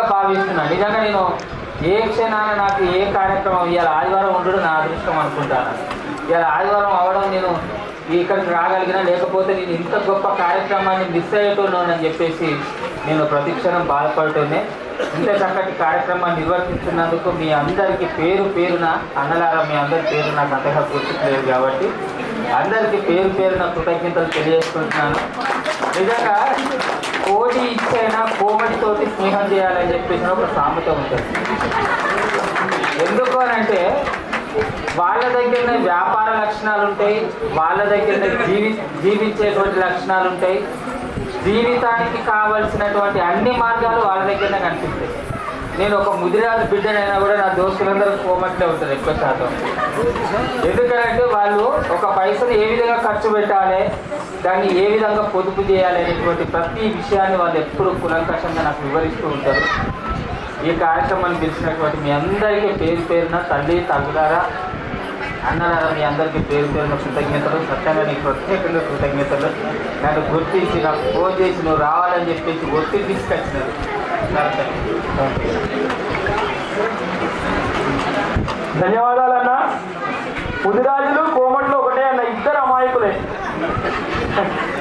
భావిస్తున్నాను నిజంగా నేను ఏ క్షణాన నాకు ఏ కార్యక్రమం ఇవాళ ఆదివారం ఉండడం నా అదృష్టం అనుకుంటాను. ఇవాళ ఆదివారం అవడం నేను ఇక్కడికి రాగలిగినా లేకపోతే నేను ఇంత గొప్ప కార్యక్రమాన్ని మిస్ అయ్యేటోన్నానని చెప్పేసి నేను ప్రతిక్షణం బాధపడుతూనే ఇంత చక్కటి కార్యక్రమాన్ని నిర్వర్తిస్తున్నందుకు మీ అందరికీ పేరు పేరున అన్నలారా మీ అందరి పేరు నాకు అంతగా గుర్తులేదు కాబట్టి అందరికీ పేరు పేరున కృతజ్ఞతలు తెలియజేసుకుంటున్నాను. నిజంగా కోడి ఇచ్చైనా కోమటితోటి స్నేహం చేయాలని చెప్పేసి ఒక సామెత ఉంటుంది. ఎందుకు అని అంటే వాళ్ళ దగ్గరనే వ్యాపార లక్షణాలు ఉంటాయి వాళ్ళ దగ్గరనే జీవి జీవించేటువంటి లక్షణాలు ఉంటాయి. జీవితానికి కావలసినటువంటి అన్ని మార్గాలు వాళ్ళ దగ్గరనే కనిపిస్తాయి. నేను ఒక ముదిరాజు బిడ్డనైనా కూడా నా దోస్తులందరూ కోమట్లే ఉంటారు ఎక్కువ శాతం. ఎందుకంటే వాళ్ళు ఒక పైసలు ఏ విధంగా ఖర్చు పెట్టాలి దాన్ని ఏ విధంగా పొదుపు చేయాలి అనేటువంటి ప్రతి విషయాన్ని వాళ్ళు ఎప్పుడు కులంకషంగా నాకు వివరిస్తూ ఉంటారు. ఈ కార్యక్రమాన్ని పిలిచినటువంటి మీ అందరికీ పేరు పేరున తల్లి తల్లులారా అన్నలారా మీ అందరికీ పేరు పేరున కృతజ్ఞతలు. సత్యంగా నీకు ప్రత్యేకంగా కృతజ్ఞతలు. నన్ను గుర్తించి నాకు ఫోన్ చేసి నువ్వు రావాలని చెప్పేసి ఒత్తిడి తీసుకొచ్చినారు ధన్యవాదాలు అన్న ముదిరాజులు కోమట్లు ఒకటే అన్న ఇద్దరు అమాయకులే.